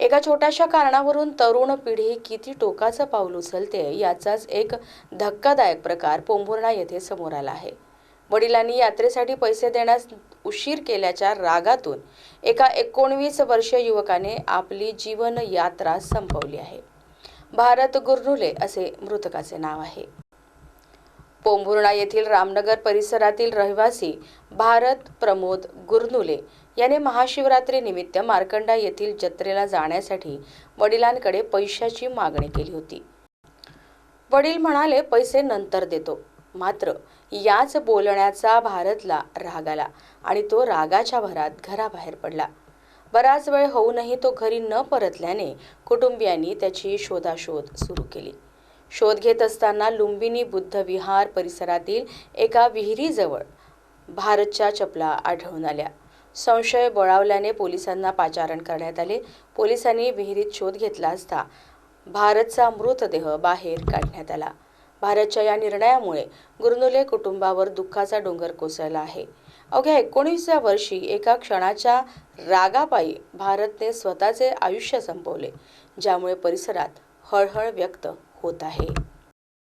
एका छोट्याशा कारणावरून तरुण पिढी किती टोकाचं पाऊल उचलते याचाच एक धक्कादायक प्रकार पोंभुर्णा येथे समोर आला आहे. वडिलांनी यात्रेसाठी पैसे देण्यास उशीर केल्याच्या रागातून एका एकोणवीस वर्षीय युवकाने आपली जीवन यात्रा संपवली आहे. भारत गुरनुले असे मृतकाचे नाव आहे. पोंभुर्णा येथील रामनगर परिसरातील रहिवासी भारत प्रमोद गुरनुले याने महाशिवरात्री निमित्त मार्कंडा येथील जत्रेला जाण्यासाठी वडिलांकडे पैशाची मागणी केली होती. वडील म्हणाले पैसे नंतर देतो. मात्र याच बोलण्याचा भारतला राग आला आणि तो रागाच्या भरात घराबाहेर पडला. बराच वेळ होऊनही तो घरी न परतल्याने कुटुंबियांनी त्याची शोधाशोध सुरू केली. शोध घेत असताना लुंबिनी बुद्ध विहार परिसरातील एका विहिरीजवळ भारतच्या चपला आढळून आल्या. संशय बळावल्याने पोलिसांना पाचारण करण्यात आले. पोलिसांनी विहिरीत शोध घेतला असता भारतचा मृतदेह बाहेर काढण्यात आला. भारतच्या या निर्णयामुळे गुरनुले कुटुंबावर दुःखाचा डोंगर कोसळला आहे. अवघ्या एकोणीसव्या वर्षी एका क्षणाच्या रागापायी भारतने स्वतःचे आयुष्य संपवले ज्यामुळे परिसरात हळहळ व्यक्त होत आहे.